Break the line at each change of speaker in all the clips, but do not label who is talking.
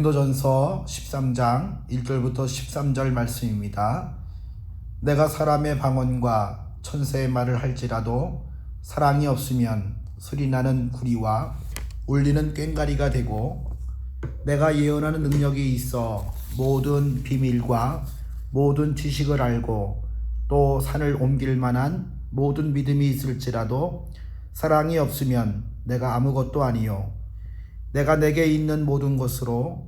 고린도전서 13장 1절부터 13절 말씀입니다. 내가 사람의 방언과 천사의 말을 할지라도 사랑이 없으면 소리나는 구리와 울리는 꽹가리가 되고 내가 예언하는 능력이 있어 모든 비밀과 모든 지식을 알고 또 산을 옮길 만한 모든 믿음이 있을지라도 사랑이 없으면 내가 아무것도 아니요 내가 내게 있는 모든 것으로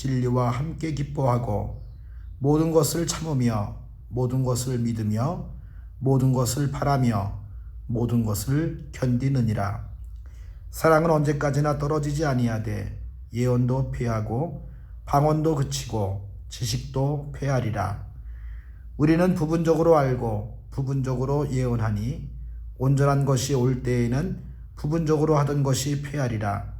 진리와 함께 기뻐하고 모든 것을 참으며 모든 것을 믿으며 모든 것을 바라며 모든 것을 견디느니라. 사랑은 언제까지나 떨어지지 아니하되 예언도 패하고 방언도 그치고 지식도 패하리라. 우리는 부분적으로 알고 부분적으로 예언하니 온전한 것이 올 때에는 부분적으로 하던 것이 패하리라.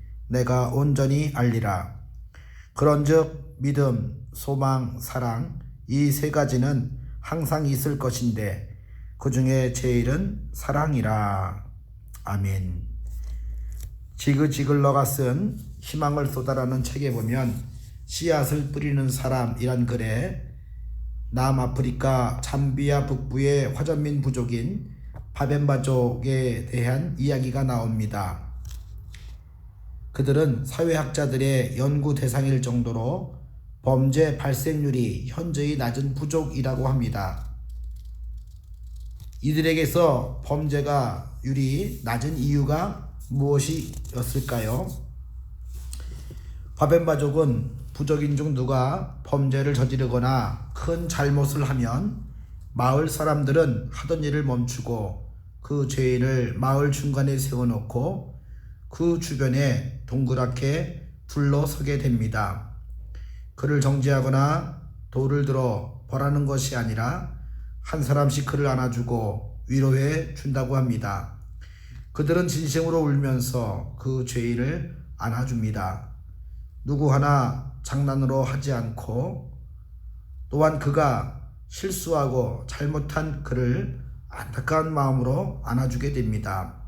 내가 온전히 알리라. 그런즉 믿음, 소망, 사랑 이 세 가지는 항상 있을 것인데 그 중에 제일은 사랑이라. 아멘. 지그지글러가 쓴 희망을 쏟아라는 책에 보면 씨앗을 뿌리는 사람이란 글에 남아프리카 잠비아 북부의 화전민 부족인 바벤바족에 대한 이야기가 나옵니다. 그들은 사회학자들의 연구 대상일 정도로 범죄 발생률이 현저히 낮은 부족이라고 합니다. 이들에게서 범죄가 율이 낮은 이유가 무엇이었을까요? 바벤바족은 부족인 중 누가 범죄를 저지르거나 큰 잘못을 하면 마을 사람들은 하던 일을 멈추고 그 죄인을 마을 중간에 세워놓고 그 주변에 동그랗게 둘러서게 됩니다. 그를 정죄하거나 돌을 들어 벌하는 것이 아니라 한 사람씩 그를 안아주고 위로해 준다고 합니다. 그들은 진심으로 울면서 그 죄인을 안아줍니다. 누구 하나 장난으로 하지 않고 또한 그가 실수하고 잘못한 그를 안타까운 마음으로 안아주게 됩니다.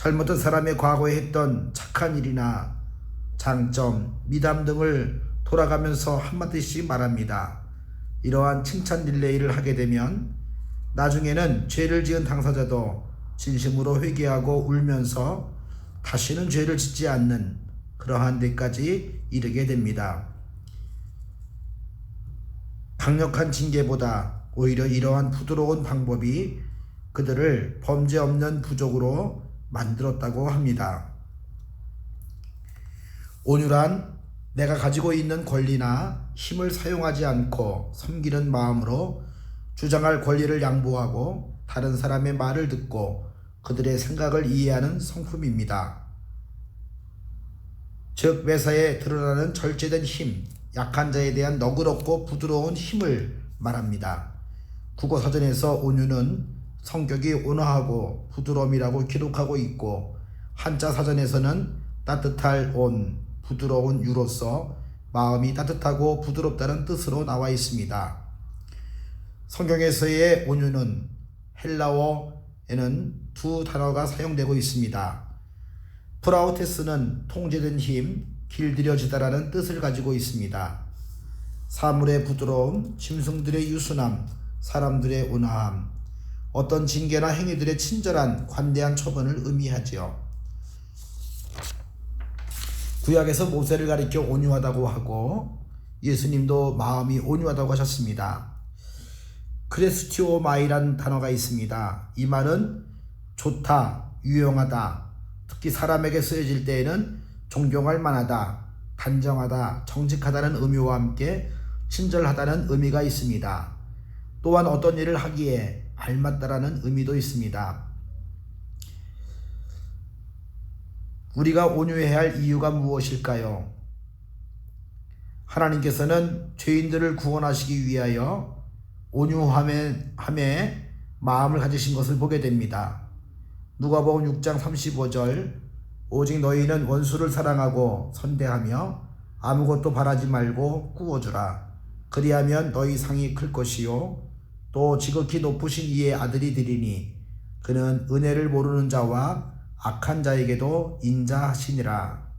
잘못한 사람의 과거에 했던 착한 일이나 장점, 미담 등을 돌아가면서 한마디씩 말합니다. 이러한 칭찬 릴레이를 하게 되면 나중에는 죄를 지은 당사자도 진심으로 회개하고 울면서 다시는 죄를 짓지 않는 그러한 데까지 이르게 됩니다. 강력한 징계보다 오히려 이러한 부드러운 방법이 그들을 범죄 없는 부족으로 만들었다고 합니다. 온유란 내가 가지고 있는 권리나 힘을 사용하지 않고 섬기는 마음으로 주장할 권리를 양보하고 다른 사람의 말을 듣고 그들의 생각을 이해하는 성품입니다. 즉 매사에 드러나는 절제된 힘, 약한 자에 대한 너그럽고 부드러운 힘을 말합니다. 국어 사전에서 온유는 성격이 온화하고 부드러움이라고 기록하고 있고 한자 사전에서는 따뜻할 온, 부드러운 유로서 마음이 따뜻하고 부드럽다는 뜻으로 나와 있습니다. 성경에서의 온유는 헬라어에는 두 단어가 사용되고 있습니다. 프라우테스는 통제된 힘, 길들여지다라는 뜻을 가지고 있습니다. 사물의 부드러움, 짐승들의 유순함, 사람들의 온화함, 어떤 징계나 행위들의 친절한 관대한 처분을 의미하지요. 구약에서 모세를 가리켜 온유하다고 하고 예수님도 마음이 온유하다고 하셨습니다. 크레스티오 마이란 단어가 있습니다. 이 말은 좋다, 유용하다, 특히 사람에게 쓰여질 때에는 존경할 만하다, 단정하다, 정직하다는 의미와 함께 친절하다는 의미가 있습니다. 또한 어떤 일을 하기에 알맞다라는 의미도 있습니다. 우리가 온유해야 할 이유가 무엇일까요? 하나님께서는 죄인들을 구원하시기 위하여 온유함에 함에 마음을 가지신 것을 보게 됩니다. 누가복음 6장 35절 오직 너희는 원수를 사랑하고 선대하며 아무것도 바라지 말고 구워주라. 그리하면 너희 상이 클 것이요 또 지극히 높으신 이의 아들이 되리니 그는 은혜를 모르는 자와 악한 자에게도 인자하시니라.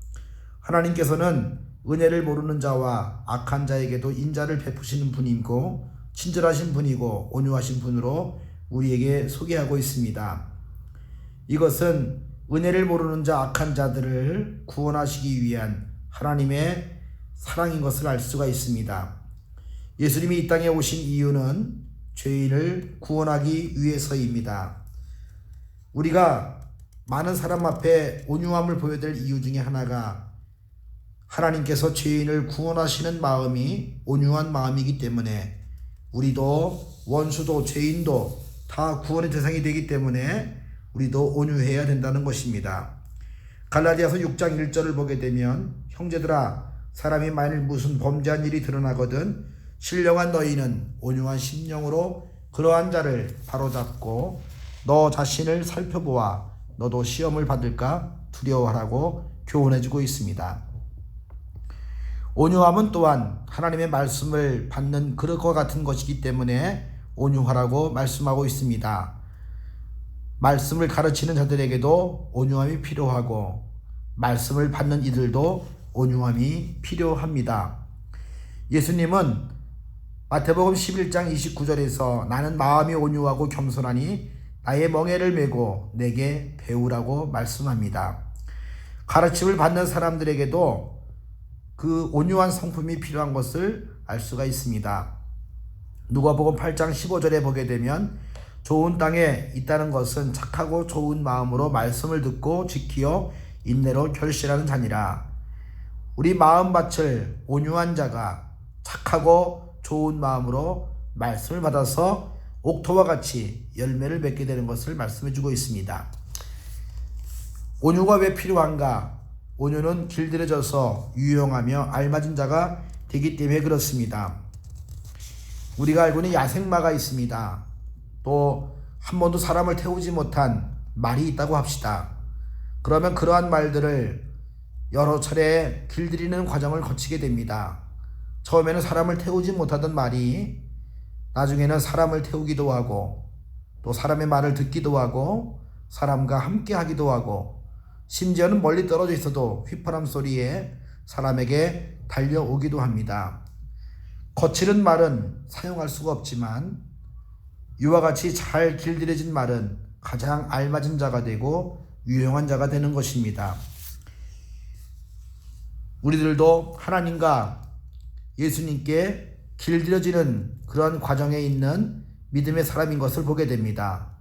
하나님께서는 은혜를 모르는 자와 악한 자에게도 인자를 베푸시는 분이고 친절하신 분이고 온유하신 분으로 우리에게 소개하고 있습니다. 이것은 은혜를 모르는 자 악한 자들을 구원하시기 위한 하나님의 사랑인 것을 알 수가 있습니다. 예수님이 이 땅에 오신 이유는 죄인을 구원하기 위해서입니다. 우리가 많은 사람 앞에 온유함을 보여야 될 이유 중에 하나가 하나님께서 죄인을 구원하시는 마음이 온유한 마음이기 때문에 우리도 원수도 죄인도 다 구원의 대상이 되기 때문에 우리도 온유해야 된다는 것입니다. 갈라디아서 6장 1절을 보게 되면 형제들아 사람이 만일 무슨 범죄한 일이 드러나거든 신령한 너희는 온유한 심령으로 그러한 자를 바로잡고 너 자신을 살펴보아 너도 시험을 받을까 두려워하라고 교훈해주고 있습니다. 온유함은 또한 하나님의 말씀을 받는 그릇과 같은 것이기 때문에 온유하라고 말씀하고 있습니다. 말씀을 가르치는 자들에게도 온유함이 필요하고 말씀을 받는 이들도 온유함이 필요합니다. 예수님은 마태복음 11장 29절에서 나는 마음이 온유하고 겸손하니 나의 멍에를 메고 내게 배우라고 말씀합니다. 가르침을 받는 사람들에게도 그 온유한 성품이 필요한 것을 알 수가 있습니다. 누가복음 8장 15절에 보게 되면 좋은 땅에 있다는 것은 착하고 좋은 마음으로 말씀을 듣고 지키어 인내로 결실하는 자니라. 우리 마음밭을 온유한 자가 착하고 좋은 마음으로 말씀을 받아서 옥토와 같이 열매를 맺게 되는 것을 말씀해 주고 있습니다. 온유가 왜 필요한가? 온유는 길들여져서 유용하며 알맞은 자가 되기 때문에 그렇습니다. 우리가 알고 있는 야생마가 있습니다. 또 한 번도 사람을 태우지 못한 말이 있다고 합시다. 그러면 그러한 말들을 여러 차례 길들이는 과정을 거치게 됩니다. 처음에는 사람을 태우지 못하던 말이 나중에는 사람을 태우기도 하고 또 사람의 말을 듣기도 하고 사람과 함께 하기도 하고 심지어는 멀리 떨어져 있어도 휘파람 소리에 사람에게 달려오기도 합니다. 거칠은 말은 사용할 수가 없지만 이와 같이 잘 길들여진 말은 가장 알맞은 자가 되고 유용한 자가 되는 것입니다. 우리들도 하나님과 예수님께 길들여지는 그런 과정에 있는 믿음의 사람인 것을 보게 됩니다.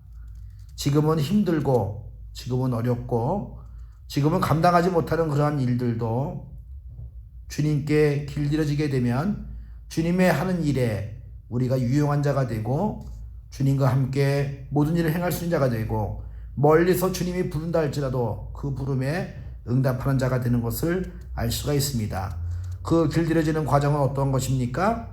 지금은 힘들고, 지금은 어렵고, 지금은 감당하지 못하는 그러한 일들도 주님께 길들여지게 되면 주님의 하는 일에 우리가 유용한 자가 되고 주님과 함께 모든 일을 행할 수 있는 자가 되고 멀리서 주님이 부른다 할지라도 그 부름에 응답하는 자가 되는 것을 알 수가 있습니다. 그 길들여지는 과정은 어떤 것입니까?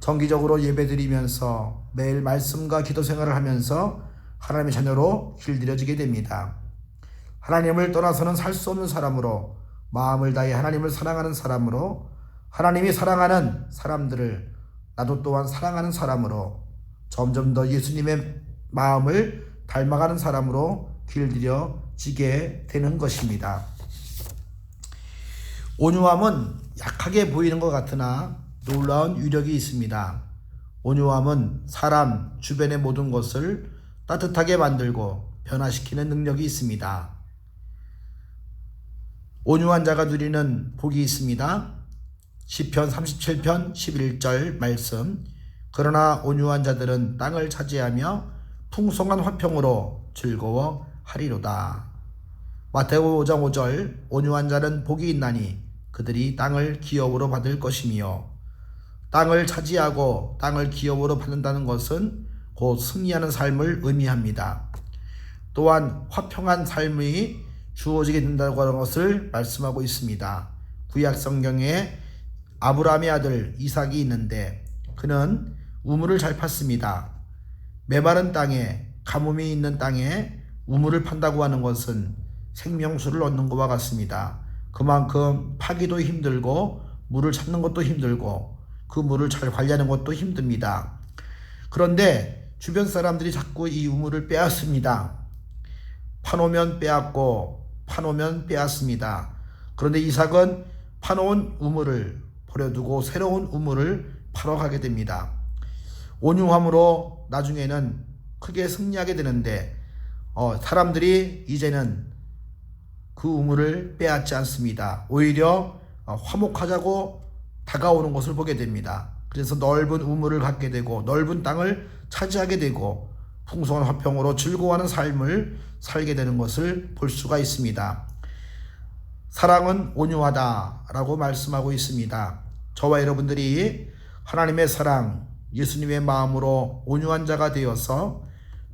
정기적으로 예배드리면서 매일 말씀과 기도 생활을 하면서 하나님의 자녀로 길들여지게 됩니다. 하나님을 떠나서는 살 수 없는 사람으로 마음을 다해 하나님을 사랑하는 사람으로 하나님이 사랑하는 사람들을 나도 또한 사랑하는 사람으로 점점 더 예수님의 마음을 닮아가는 사람으로 길들여지게 되는 것입니다. 온유함은 약하게 보이는 것 같으나 놀라운 위력이 있습니다. 온유함은 사람 주변의 모든 것을 따뜻하게 만들고 변화시키는 능력이 있습니다. 온유한 자가 누리는 복이 있습니다. 시편 37편 11절 말씀 그러나 온유한 자들은 땅을 차지하며 풍성한 화평으로 즐거워 하리로다. 마태오 5장 5절 온유한 자는 복이 있나니 그들이 땅을 기업으로 받을 것이며 땅을 차지하고 땅을 기업으로 받는다는 것은 곧 승리하는 삶을 의미합니다. 또한 화평한 삶이 주어지게 된다고 하는 것을 말씀하고 있습니다. 구약 성경에 아브라함의 아들 이삭이 있는데 그는 우물을 잘 팠습니다. 메마른 땅에 가뭄이 있는 땅에 우물을 판다고 하는 것은 생명수를 얻는 것과 같습니다. 그만큼 파기도 힘들고 물을 찾는 것도 힘들고 그 물을 잘 관리하는 것도 힘듭니다. 그런데 주변 사람들이 자꾸 이 우물을 빼앗습니다. 파놓으면 빼앗고 파놓으면 빼앗습니다. 그런데 이삭은 파놓은 우물을 버려두고 새로운 우물을 파러 가게 됩니다. 온유함으로 나중에는 크게 승리하게 되는데 어, 사람들이 이제는 그 우물을 빼앗지 않습니다. 오히려 어, 화목하자고 다가오는 것을 보게 됩니다. 그래서 넓은 우물을 갖게 되고 넓은 땅을 차지하게 되고 풍성한 화평으로 즐거워하는 삶을 살게 되는 것을 볼 수가 있습니다. 사랑은 온유하다라고 말씀하고 있습니다. 저와 여러분들이 하나님의 사랑, 예수님의 마음으로 온유한 자가 되어서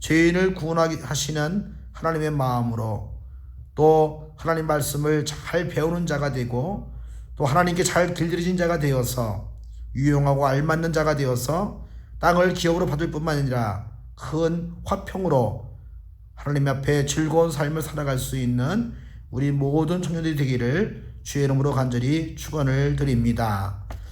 죄인을 구원하게 하시는 하나님의 마음으로 또 하나님 말씀을 잘 배우는 자가 되고 또 하나님께 잘 길들여진 자가 되어서 유용하고 알맞는 자가 되어서 땅을 기업으로 받을 뿐만 아니라 큰 화평으로 하나님 앞에 즐거운 삶을 살아갈 수 있는 우리 모든 청년들이 되기를 주의 이름으로 간절히 축원을 드립니다.